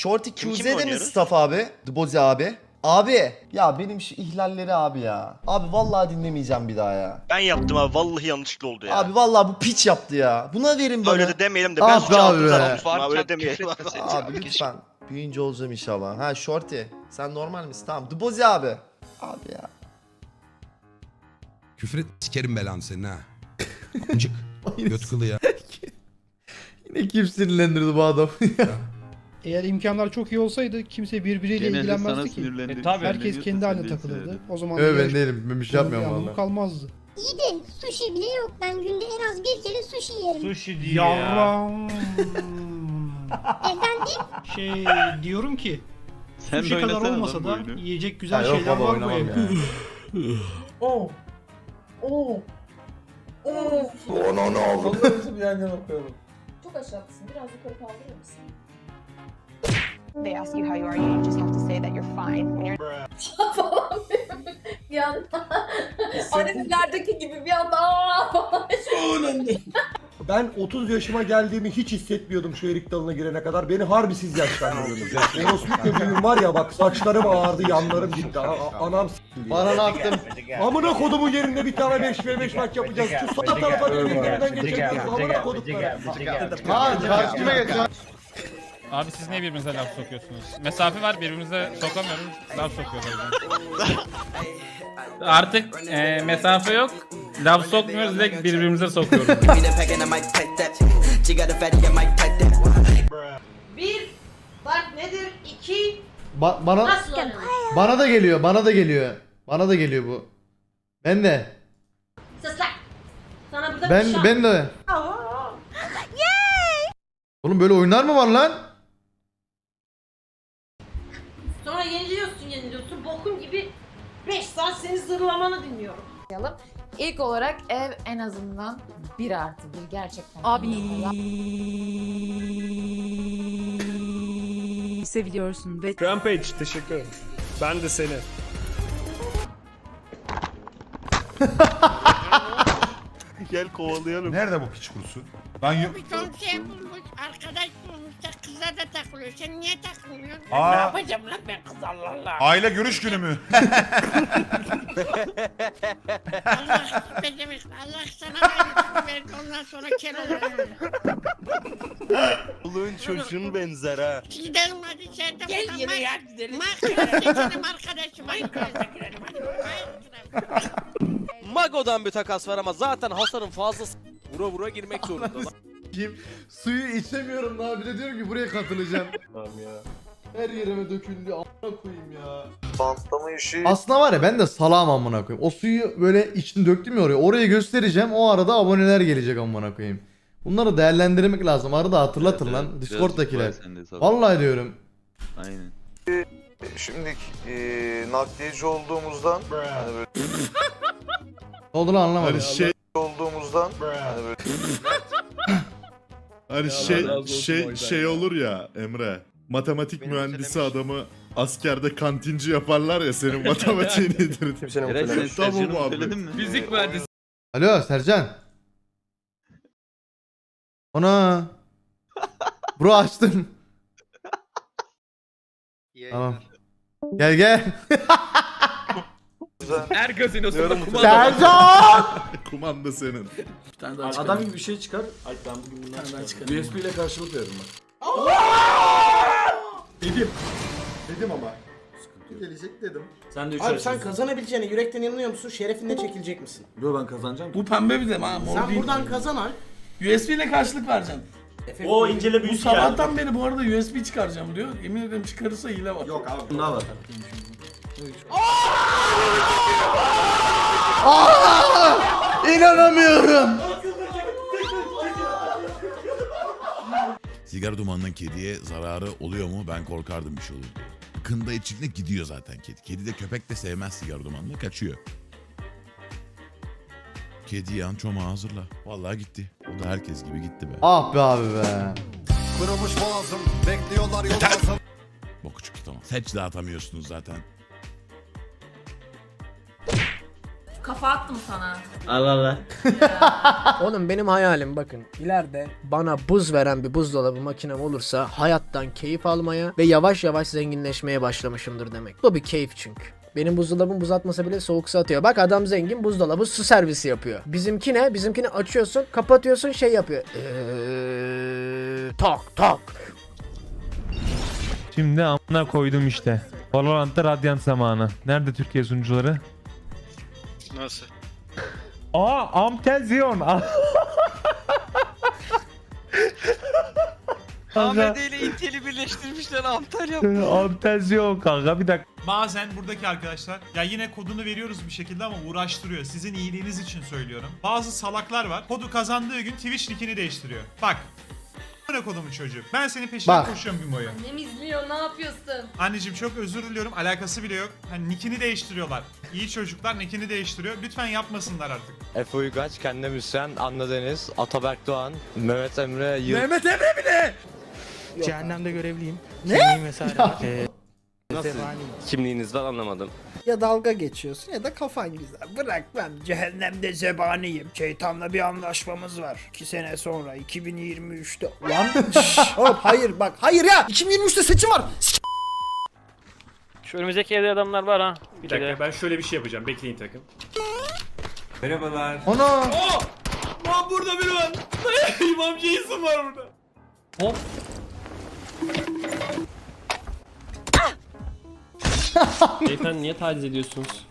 Shorty Kim- QZ'de kimle mi oynuyoruz? staff abi? Dubozi abi. Abi ya benim şu ihlalleri abi ya. Abi vallahi dinlemeyeceğim bir daha ya. Ben yaptım abi vallahi yanlışlıkla oldu ya. Abi vallahi bu piç yaptı ya. Buna verin bana. Öyle de demeyelim de Ah ben be suçu abi aldım Mustafa öyle demeyelim. Abi lütfen. Büyüyünce olacağım inşallah. Ha Shorty sen normal misin? Tamam. Dubozi abi. Abi ya. Küfür et sikerim belanı senin ha. Amcık. Göt kılı ya. Yine kim sinirlendirdi bu adam Eğer imkanlar çok iyi olsaydı kimse birbiriyle ilgilenmezdi ki. Herkes kendi haline takılırdı. O zaman da Evet ben yarış- değilim. Ben bir şey yapmıyorum anlamı valla. kalmazdı. İyi de sushi bile yok. Ben günde en az bir kere sushi yerim. Sushi diyor ya. Yarram. Efendim? şey diyorum ki Sen sushi de kadar oynasana olmasa lan bu da oyunu. yiyecek güzel Ya yok şeyler baba, var bu oynamam evde. ya. Oh. Oh. Oh. Onu ne oldu? bir yan yana koyalım. Çok aşağıdasın. Biraz yukarı kaldırır mısın? They ask you how you are, you just have to say that you're fine. When you're falan bir anda animelerdeki gibi bir anda "Aa!" Ben 30 yaşıma geldiğimi hiç hissetmiyordum şu erik dalına girene kadar. Beni harbi siz yaşlandırdınız. ya. Orospu köpeğim var ya bak saçlarım ağardı, yanlarım gitti. A- anam s**tim. Bana ne yaptın? Amına kodumun yerinde bir tane 5 ve 5 maç yapacağız. Şu sağ tarafa bir yerden geçeceğiz. Amına kodukları. Kaan karşıma geç. Abi siz niye birbirinize laf sokuyorsunuz? Mesafe var birbirimize sokamıyoruz. Laf sokuyoruz. Artık e, mesafe yok. Laf sokmuyoruz direkt birbirimize sokuyoruz. Bir, bak nedir? İki, Ba- bana nasıl bana da geliyor. Bana da geliyor. Bana da geliyor bu. Ben de. Sus lan! Sana burada bir Ben şans. ben de. Oğlum böyle oyunlar mı var lan? Sonra yeniliyorsun yeniliyorsun. Bokun gibi 5 saat seni zırlamanı dinliyorum. İlk olarak ev en azından bir artı bir gerçekten. Abi seviliyorsun ve Rampage teşekkür ederim. Ben de seni. Gel kovalayalım. Nerede bu piç kurusu? Ben yok. Çok şey bulmuş, takılıyor. Sen niye takılmıyorsun? Aa. Ne yapacağım lan ben kızlarla? Aile görüş günü mü? Allah bedemek, Allah sana verdi ondan sonra kel olur. Oğlun çocuğun benzer ha. Gidelim hadi sen de. Gel bak. ya gidelim. Markete geçelim arkadaşım. Hadi gidelim hadi. Hayır. Mago'dan bir takas var ama zaten hasarın fazlası. Vura vura girmek zorunda. Kim suyu içemiyorum daha bir de diyorum ki buraya katılacağım. Her yerime döküldü amına koyayım ya. Bantlama işi. Aslında var ya ben de salam amına koyayım. O suyu böyle içtim döktüm ya oraya. Orayı göstereceğim. O arada aboneler gelecek amına koyayım. Bunları değerlendirmek lazım. Arada hatırlatın lan Discord'dakiler. Vallahi diyorum. Aynen. Şimdi nakliyeci olduğumuzdan hani böyle Ne oldu lan anlamadım. şey olduğumuzdan hani böyle hani şey şey şey olur ya Emre. Matematik Benim mühendisi söylemiş. adamı askerde kantinci yaparlar ya senin matematiğini nedir? kimsenin Tamam abi. Fizik mühendisi. Alo Sercan. Ana. Bro açtım. Tamam. Gel gel. Her gazinosunda kumanda. Sercan! Kumanda senin. Adam gibi bir şey çıkar. Ay ben bugün bundan çıkarım. USB ile karşılık veririm ben. Dedim. Dedim ama. Sıkıntı gelecek dedim. Sen de Abi sen kazanabileceğine yürekten inanıyor musun? Şerefinde çekilecek misin? Yo ben kazanacağım. Bu pembe bir de ha. Sen buradan kazan al. USB ile karşılık vereceğim. O incele büyük geldi. beri bu arada USB çıkaracağım diyor. Yemin ederim çıkarırsa hile var. Yok abi. Bunda var. İnanamıyorum. Sigara dumanının kediye zararı oluyor mu? Ben korkardım bir şey olur diye. Kında içinde gidiyor zaten kedi. Kedi de köpek de sevmez sigara dumanını kaçıyor. Kedi yan çomağı hazırla. Vallahi gitti. O da herkes gibi gitti be. Ah be abi be. Kırılmış boğazım bekliyorlar yol Boku çıktı tamam. Seç dağıtamıyorsunuz zaten. Kafa attım sana. Oğlum benim hayalim bakın ileride bana buz veren bir buzdolabı makinem olursa hayattan keyif almaya ve yavaş yavaş zenginleşmeye başlamışımdır demek. Bu bir keyif çünkü. Benim buzdolabım buz atmasa bile soğuk su atıyor. Bak adam zengin buzdolabı su servisi yapıyor. Bizimki ne? Bizimkini açıyorsun, kapatıyorsun, şey yapıyor. Eee, tak tak. Şimdi amına koydum işte. Valorant'ta Radiant zamanı. Nerede Türkiye sunucuları? Nasıl? Aa Amtel Zion. AMD ile Intel'i birleştirmişler Antalya. Amtel Zion kanka bir dakika. Bazen buradaki arkadaşlar ya yine kodunu veriyoruz bir şekilde ama uğraştırıyor. Sizin iyiliğiniz için söylüyorum. Bazı salaklar var. Kodu kazandığı gün Twitch nickini değiştiriyor. Bak. Ne kodumu çocuk. Ben senin peşinden Bak. koşuyorum gün boyu. Annem izliyor ne yapıyorsun? Anneciğim çok özür diliyorum. Alakası bile yok. Hani nickini değiştiriyorlar. İyi çocuklar nickini değiştiriyor. Lütfen yapmasınlar artık. Efe Uygaç, kendine müsyen, Anna Deniz, Ataberk Doğan, Mehmet Emre Yıl. Mehmet Emre bile! Cehennemde görevliyim. Ne? vesaire. Nasıl? Kimliğiniz var anlamadım. Ya dalga geçiyorsun ya da kafan güzel. Bırak ben cehennemde zebaniyim. Şeytanla bir anlaşmamız var. 2 sene sonra 2023'te. Lan hop hayır bak hayır ya 2023'te seçim var. Şu önümüzdeki evde adamlar var ha. Bir dakika ben şöyle bir şey yapacağım. Bekleyin takım. Merhabalar. Ana. Lan burada biri var. İmam Jason var burada. Beyefendi niye taciz ediyorsunuz?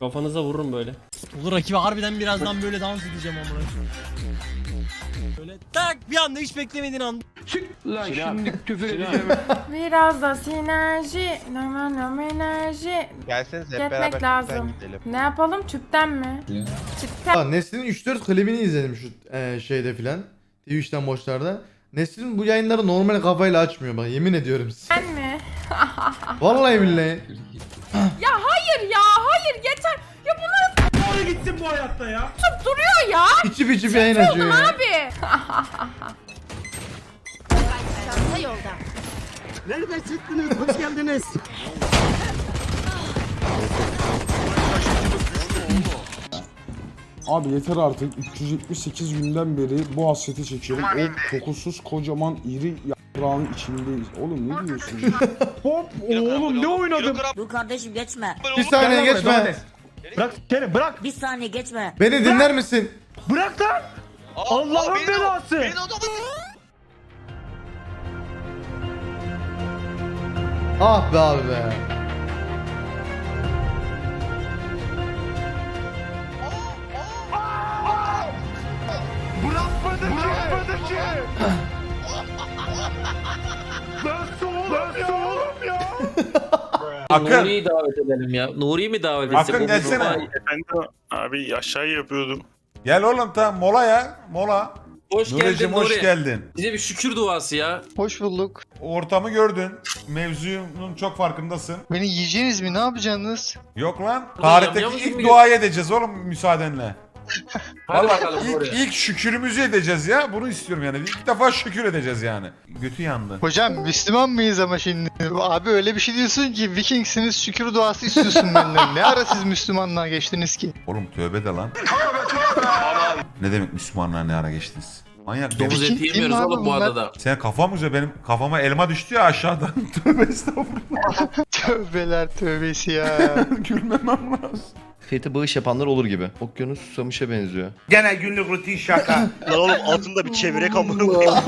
Kafanıza vururum böyle. Olur rakibi harbiden birazdan böyle dans edeceğim amına Böyle tak bir anda hiç beklemediğin anda. Lan şimdi küfür edeceğim. Biraz da sinerji, normal normal enerji. Gelseniz Yetmek lazım. Ne yapalım tüpten mi? Tüpten Ya Nesrin'in 3-4 klibini izledim şu e, şeyde filan. Twitch'ten boşlarda. Nesrin bu yayınları normal kafayla açmıyor bak yemin ediyorum size. mi? Vallahi billahi. Ya hayır ya hayır yeter. Ya bunlar Oraya gitsin bu hayatta ya. tutup duruyor ya İçip içip yayın açıyor ya. abi. Çanta yolda. Abi yeter artık 378 günden beri bu hasreti çekiyorum. O kokusuz kocaman iri yaprağın içindeyiz. Oğlum ne diyorsun? Hop oğlum ne oynadım? Dur kardeşim geçme. Bir saniye geçme. Bırak seni bırak. Bir saniye geçme. Beni dinler misin? Bırak lan. Allah'ın belası. Ah be abi be. Nuri'yi davet edelim ya. Nuri'yi mi davet etsek? Akın O gelsene. Dubai- Abi aşağı yapıyordum. Gel oğlum tamam mola ya mola. Hoş geldin Nuri. geldin. Bize bir şükür duası ya. Hoş bulduk. Ortamı gördün. Mevzunun çok farkındasın. Beni yiyeceğiniz mi? Ne yapacaksınız? Yok lan. Tarihteki ilk gibi duayı edeceğiz oğlum müsaadenle. Hadi Vallahi bakalım ilk, Nuri. ilk şükürümüzü edeceğiz ya. Bunu istiyorum yani. İlk defa şükür edeceğiz yani. Götü yandı. Hocam Müslüman mıyız ama şimdi? Abi öyle bir şey diyorsun ki Vikingsiniz şükür duası istiyorsun benden. Ne ara siz Müslümanlığa geçtiniz ki? Oğlum tövbe de lan. ne demek Müslümanlığa ne ara geçtiniz? Manyak. Domuz eti yemiyoruz oğlum bu adada. Sen kafam güzel benim kafama elma düştü ya aşağıdan. tövbe estağfurullah. Tövbeler tövbesi ya. Gülmemem lazım. Fethi bağış yapanlar olur gibi. Okyanus susamışa benziyor. Gene günlük rutin şaka. Lan oğlum altında bir çevirek amına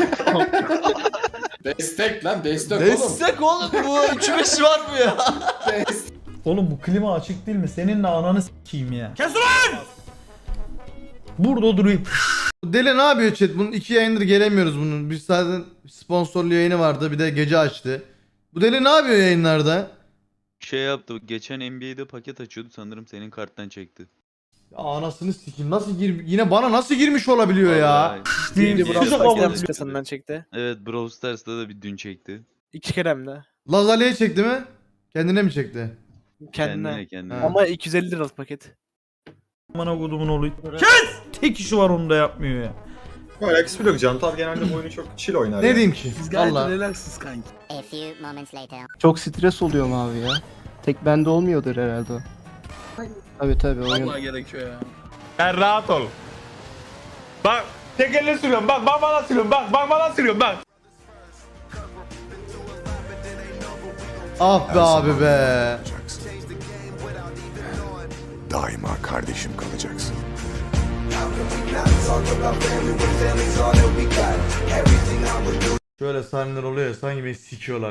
destek lan destek, Destek oğlum bu. Üçümüz var mı ya? Oğlum bu klima açık değil mi? Seninle ananı s**eyim ya. Kes ulan! Burada durayım. Bu Deli ne yapıyor chat? Bunun iki yayındır gelemiyoruz bunun. Bir zaten sponsorlu yayını vardı bir de gece açtı. Bu deli ne yapıyor yayınlarda? Şey yaptı. Geçen NBA'de paket açıyordu sanırım senin karttan çekti. Ya anasını sikeyim nasıl gir yine bana nasıl girmiş olabiliyor ya? Arkasından çekti. Evet Brawl Stars'ta da bir dün çekti. İki kere hem de. Lazali'ye çekti mi? Kendine mi çekti? Kendine kendine. Ha. Ama 250 liralık paket. Bana kodumun oğlu. Kes! Tek kişi var onu da yapmıyor ya. Alakası yok. Cantal genelde bu oyunu çok chill oynar. Ne diyeyim ki? Valla. relaxsız kanki. A few moments later. Çok stres oluyorum abi ya. Tek bende olmuyordur herhalde o. Tabii tabii oyun. gerekiyor ya. Sen rahat ol. Bak tek elle sürüyorum bak bak bana sürüyorum bak bak bana sürüyorum bak. Ah be abi be. Daima kardeşim kalacaksın. Şöyle sahneler oluyor ya sanki beni sikiyorlar.